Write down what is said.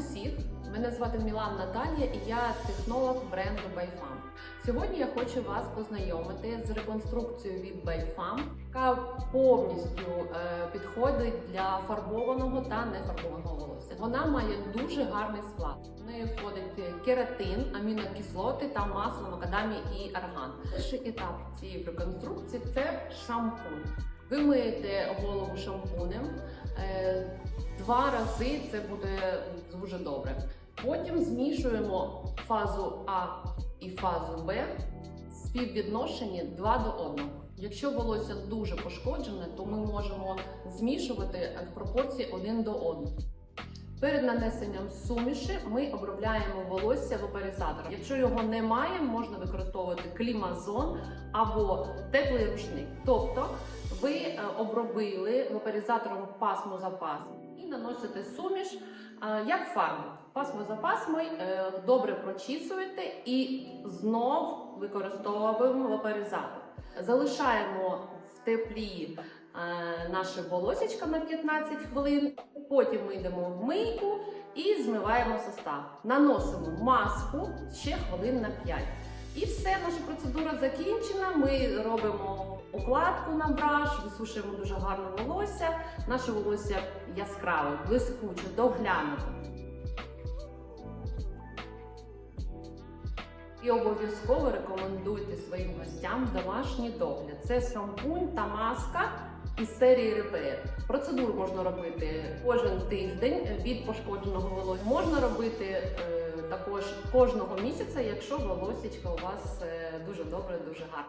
усіх! Мене звати Мілан Наталія і я технолог бренду Байфам. Сьогодні я хочу вас познайомити з реконструкцією від Байфам, яка повністю е, підходить для фарбованого та нефарбованого волосся. Вона має дуже гарний склад. В неї входить кератин, амінокислоти та масло макадамії і арган. Перший етап цієї реконструкції це шампунь. Ви миєте голову шампунем. Два рази це буде дуже добре. Потім змішуємо фазу А і фазу Б в співвідношенні 2 до 1. Якщо волосся дуже пошкоджене, то ми можемо змішувати в пропорції 1 до 1. Перед нанесенням суміші ми обробляємо волосся вапоризатором. Якщо його немає, можна використовувати клімазон або теплий рушник. Тобто ви е, обробили вапоризатором пасму за пасмою і наносите суміш е, як фарбу. Пасмо за пасмою е, добре прочісуєте і знов використовуємо вапоризатор. Залишаємо в теплі наше волосечко на 15 хвилин. Потім ми йдемо в мийку і змиваємо состав. Наносимо маску ще хвилин на 5. І все, наша процедура закінчена. Ми робимо укладку на браш, висушуємо дуже гарно волосся. Наше волосся яскраве, блискуче, доглянуте. І обов'язково рекомендуйте своїм гостям домашній догляд. Це шампунь та маска із серії Repair. Процедуру можна робити кожен тиждень від пошкодженого волосся. Можна робити е, також кожного місяця, якщо волосічка у вас е, дуже добре, дуже гарне.